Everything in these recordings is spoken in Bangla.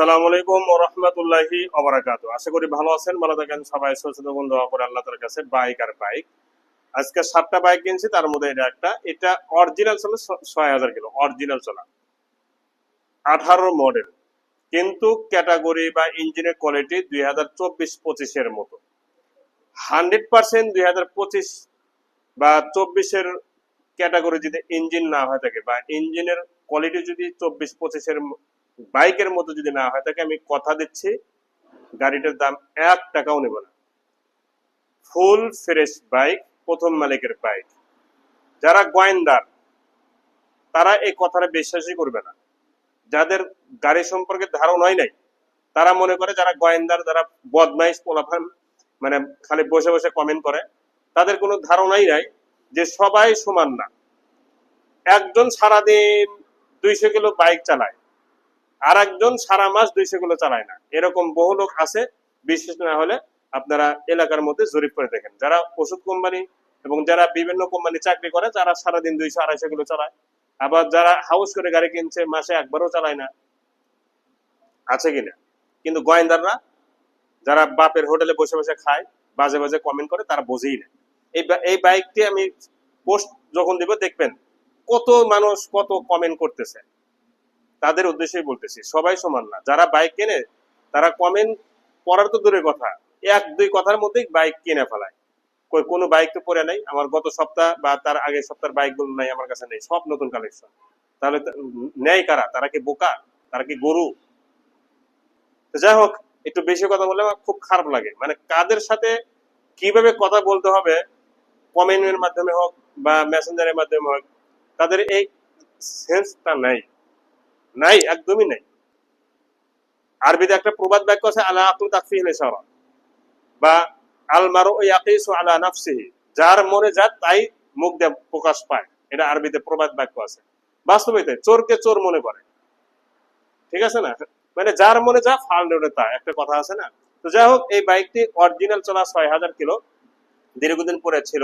সালাম আলাইকুম ও রহমতুল্লাহি আশা করি ভালো আছেন, ভালো থাকেন সবাই। বন্ধু আল্লাহ তার কাছে বাইক আর বাইক। আজকে সাতটা বাইক কিনছি, তার মধ্যে এটা একটা। এটা অরিজিনাল চলে ছয় হাজার কিলো অরিজিনাল চলা আঠারো মডেল কিন্তু ক্যাটাগরি বা ইঞ্জিনের কোয়ালিটি দুই হাজার চব্বিশ পঁচিশের মতো। হান্ড্রেড পার্সেন্ট দুই হাজার পঁচিশ বা চব্বিশের ক্যাটাগরি যদি ইঞ্জিন না হয়ে থাকে বা ইঞ্জিনের কোয়ালিটি যদি চব্বিশ পঁচিশের বাইকের মতো যদি না হয়, তাকে আমি কথা দিচ্ছি, গাড়িটার দাম এক টাকাও নেব না। ফুল ফ্রেশ বাইক প্রথম মালিকের বাইক যারা গোয়েন্দার, তারা এই কথাটা বিশ্বাসই করবে না। যাদের গাড়ি সম্পর্কে ধারণাই নাই, তারা মনে করে যারা গোয়েন্দার, যারা বদমাইশ পোলাফান মানে খালি বসে বসে কমেন্ট করে, তাদের কোনো ধারণাই নাই যে সবাই সমান না। একজন সারাদিন দুইশো কিলো বাইক চালায়। আর একজন সারা মাস দুইশো কিলো চালায় না। এরকম বহু লোক আছে, বিশেষ না হলে আপনারা এলাকার মধ্যে জরিপ করে দেখেন। যারা ওষুধ কোম্পানি এবং যারা বিভিন্ন কোম্পানি চাকরি করে যারা সারাদিন দুইশো, আড়াইশো কিলো চালায়। আবার যারা হাউস করে গাড়ি কিনছে, মাসে একবারও চালায় না। আছে কিনা? কিন্তু গোয়েন্দাররা যারা বাপের হোটেলে বসে বসে খায়, বাজে বাজে কমেন্ট করে, তারা বোঝেই না। এই এই বাইকটি আমি পোস্ট যখন দিব, দেখবেন কত মানুষ কত কমেন্ট করতেছে। তাদের উদ্দেশ্যেই বলতেছি, সবাই সমান না। যারা বাইক কেনে, তারা কমেন্ট পড়ার তো দূরের কথা। এক, দুই কথার মধ্যেই বাইক কিনে ফেলায়। কই, কোনো বাইক তো পরে নাই। আমার গত সপ্তাহ বা তার আগের সপ্তাহের বাইকগুলো নাই, আমার কাছে নেই। সব নতুন কালেকশন তাহলে নেয় কারা? তারা কি বোকা? তারা কি গরু? যাই হোক, একটু বেশি কথা বললে আমার খুব খারাপ লাগে। মানে কাদের সাথে কীভাবে কথা বলতে হবে কমেন্টের মাধ্যমে হোক বা মেসেঞ্জারের মাধ্যমে হোক, তাদের এই সেন্সটা নাই। নাই, একদমই নাই। আরবিতে একটা প্রবাদ বাক্য আছে, আলা আকলু তাকফিহিল ইশারা বা আল মারু ইয়াকিসু আলা নাফসিহি যার মনে যা তাই মুখ দিয়ে প্রকাশ পায়। এটা আরবিতে প্রবাদ বাক্য আছে। বাস্তবে তাই চোরকে চোর মনে করে। ঠিক আছে না? মানে যার মনে যা ফাল ওঠে তা একটা কথা আছে না? তো যাই হোক, এই বাইকটি অরিজিনাল চলা ছয় হাজার কিলো। দীর্ঘদিন পরে ছিল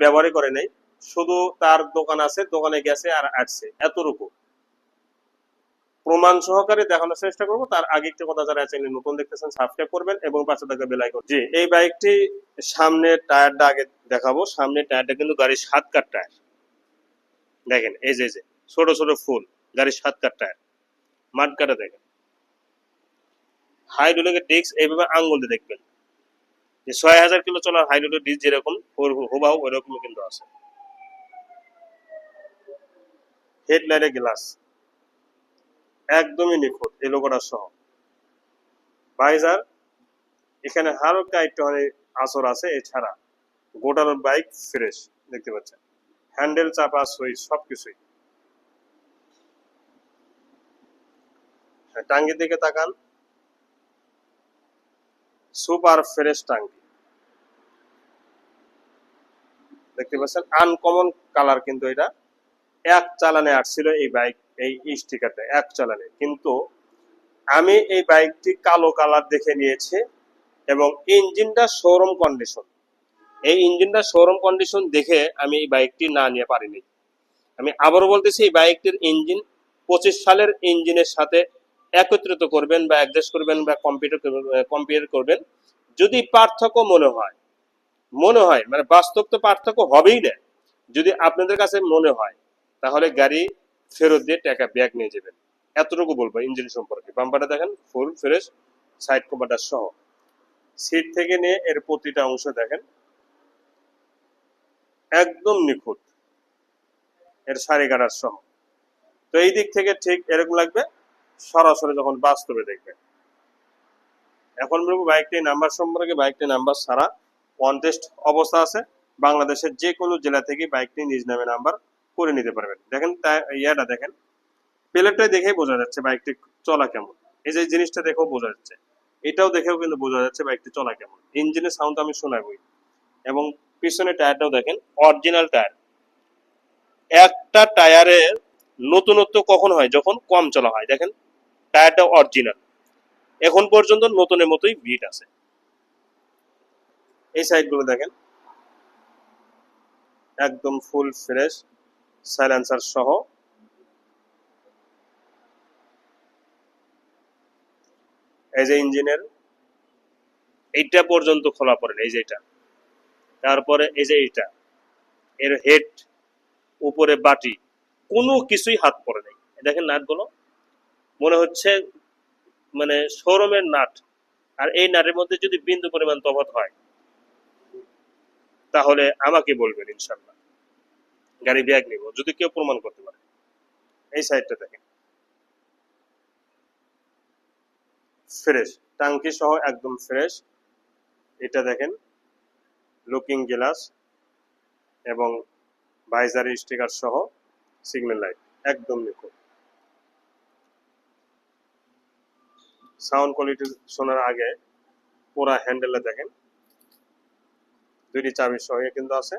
ব্যবহারই করে নেই। শুধু তার দোকান আছে, দোকানে গেছে আর আসছে। এতটুকু। প্রমাণ সহকারে দেখানোর চেষ্টা করব। তার আগে একটা কথা যারা চ্যানেল নতুন দেখতেছেন সাবস্ক্রাইব করবেন এবং পাশে থাকা বেল আইকন জি, এই বাইকটি সামনে টায়ারটা আগে দেখাবো। সামনে টায়ারটা কিন্তু গাড়ির সাত কাট টায়ার দেখেন, এই যে যে, ছোট ছোট ফুল, গাড়ির সাত কাট টায়ার মাঠ কাটা দেখেন। হাইড্রোলিকের ডিস্ক এইভাবে আঙ্গুল দিয়ে দেখবেন। যে ছয় হাজার কিলো চলার হাইড্রোলিক ডিস্ক যেরকম হুবাহু ওইরকমই কিন্তু আছে। হেডলাইটের গ্লাস একদমই নিখুঁত এই লোগোটা সহ। ভাইজার এখানে হালকা একটু অনেক আসর আছে এছাড়া গোটাল বাইক ফ্রেশ দেখতে পাচ্ছেন। হ্যান্ডেল চাপা সুইচ সবকিছুই। হ্যাঁ, টাঙ্গির দিকে তাকান। সুপার ফ্রেশ টাঙ্গি। দেখতে পাচ্ছেন আনকমন কালার কিন্তু এটা। এক চালানে আসছিল এই বাইক এই স্টিকারটা এক চালানে। কিন্তু আমি এই বাইকটি কালো কালার দেখে নিয়েছি এবং ইঞ্জিনটা শোরুম কন্ডিশন এই ইঞ্জিনটা শোরুম কন্ডিশন দেখে আমি এই বাইকটি না নিয়ে পারিনি। আমি আবারও বলতেছি, এই বাইকটির ইঞ্জিন পঁচিশ সালের ইঞ্জিনের সাথে একত্রিত করবেন বা অ্যাডজাস্ট করবেন বা কম্পিউটার কম্পেয়ার করবেন। যদি পার্থক্য মনে হয় মনে হয় মানে বাস্তব তো পার্থক্য হবেই না। যদি আপনাদের কাছে মনে হয় তাহলে গাড়ি ফেরত দিয়ে টাকা ব্যাগ নিয়ে যাবেন। এতটুকু বলব ইঞ্জিন সম্পর্কে। বাম্পারটা দেখেন ফুল ফ্রেশ সাইড কভারটা সহ। সিট থেকে নিয়ে এর প্রতিটা অংশ দেখেন, একদম নিখুঁত। এর সারি কাটার সহ। তো এই দিক থেকে ঠিক এরকম লাগবে, সরাসরি যখন বাস্তবে দেখবে। এখন বলব বাইকটি নাম্বার সম্পর্কে বাইকটি নাম্বার ছাড়া কন্টেস্ট অবস্থা আছে। বাংলাদেশের যে কোনো জেলা থেকে বাইকটি নিজ নামে নাম্বার করে নিতে পারবেন। দেখেন ইয়াটা দেখেন। প্লেটটা দেখেই বোঝা যাচ্ছে বাইকটি চলা কেমন। এই যে জিনিসটা দেখেও বোঝা যাচ্ছে। এটাও দেখেও কিন্তু বোঝা যাচ্ছে বাইকটি চলা কেমন। ইঞ্জিনের সাউন্ড আমি শোনাবই। এবং পিছনে টায়ারটাও দেখেন অরিজিনাল টায়ার একটা টায়ারের নতুনত্ব কখন হয়? যখন কম চলা হয়। দেখেন টায়ারটা অরিজিনাল এখন পর্যন্ত নতুনের মতোই বিট আছে। এই সাইডগুলো দেখেন। একদম ফুল ফ্রেশ সাইলেন্সার সহ। এই যে ইঞ্জিনের, এইটা পর্যন্ত খোলা পড়েন এই যে এটা। তারপরে এই যে এইটা, এর হেড উপরে বাটি, কোনো কিছুই হাত পড়ে নাই। দেখেন নাটগুলো, মনে হচ্ছে মানে শোরুমের নাট। আর এই নাটের মধ্যে যদি বিন্দু পরিমাণ তফাৎ হয়, তাহলে আমাকে বলবেন ইনশাল্লাহ। গাড়ি ব্যাগ নিব, যদি কেউ প্রমাণ করতে পারে। এই সাইডটা দেখেন। ফ্রেশ, টাঙ্কি সহ একদম ফ্রেশ। এটা দেখেন, লুকিং গ্লাস এবং ভাইজারি স্টিকার সহ সিগন্যাল লাইট, একদম নিখুঁত। সাউন্ড কোয়ালিটি শোনার আগে পুরা হ্যান্ডেলে দেখেন। দুইটি চাবির সহ কিন্তু আছে।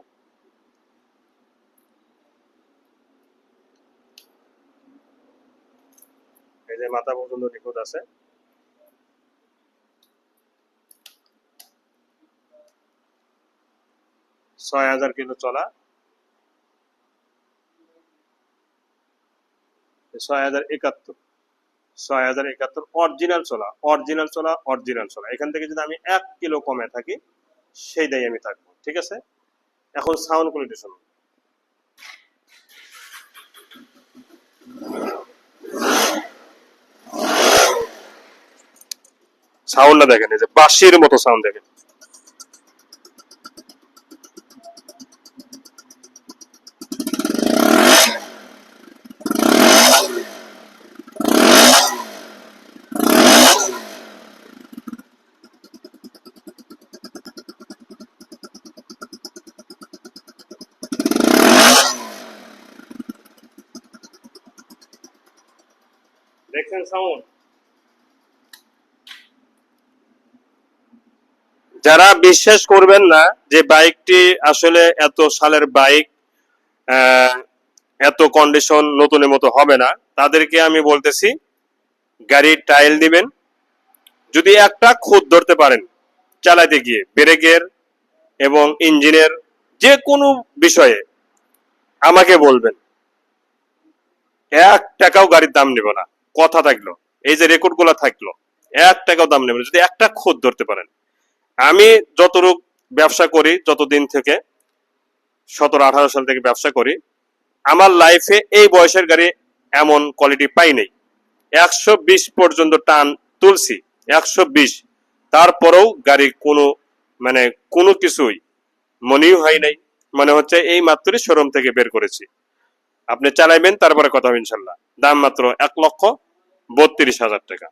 এই যে মাথা পর্যন্ত নিখুঁত আছে। ছয় হাজার কিলো চলা। ছয় হাজার একাত্তর। ছয় হাজার একাত্তর অরিজিনাল চলা অরিজিনাল চলা অরিজিনাল চলা। এখান থেকে যদি আমি এক কিলো কমে থাকি সেই দায়ী আমি থাকব, ঠিক আছে? এখন সাউন্ড কোয়ালিটি শুনুন। সাউন্ডটা দেখেন এই যে বাঁশির মতো সাউন্ড দেখেন। দেখছেন সাউন্ড যারা বিশ্বাস করবেন না যে বাইকটি আসলে এত সালের বাইক এত কন্ডিশন নতুনের মতো হবে না, তাদেরকে আমি বলতেছি গাড়ির টাইল দিবেন। যদি একটা খুদ ধরতে পারেন চালাতে গিয়ে ব্রেকের এবং ইঞ্জিনের যে কোনো বিষয়ে, আমাকে বলবেন, এক টাকাও গাড়ির দাম নেব না। কথা থাকল, এই যে রেকর্ডগুলা থাকল, এক টাকাও দাম নেব না। যদি একটা খুদ ধরতে পারেন আমি যতটুক ব্যবসা করি, যতদিন থেকে, সতেরো, আঠারো সাল থেকে ব্যবসা করি, আমার লাইফে এই বয়সের গাড়ি এমন কোয়ালিটি পাই নাই। একশো বিশ পর্যন্ত টান তুলছি, একশো বিশ। তারপরেও গাড়ি কোনো মানে কোনো কিছুই মনেই হয় নাই। মনে হচ্ছে এই মাত্রই শোরুম থেকে বের করেছি। আপনি চালাইবেন, তারপরে কথা হবে ইনশাল্লাহ। দাম মাত্র এক লক্ষ বত্রিশ হাজার টাকা।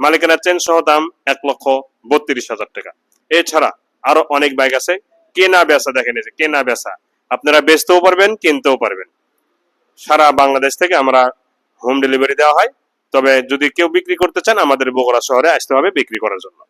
মালিকানা চেন সহ দাম এক লক্ষ বত্রিশ হাজার টাকা। এছাড়া আরও অনেক বাইক আছে। কেনা বেচা দেখেন এই যে, কেনা বেচা। আপনারা বেচতেও পারবেন, কিনতেও পারবেন। সারা বাংলাদেশ থেকে আমরা হোম ডেলিভারি দেওয়া হয়। তবে যদি কেউ বিক্রি করতে চান, আমাদের বগুড়া শহরে আসতে হবে বিক্রি করার জন্য।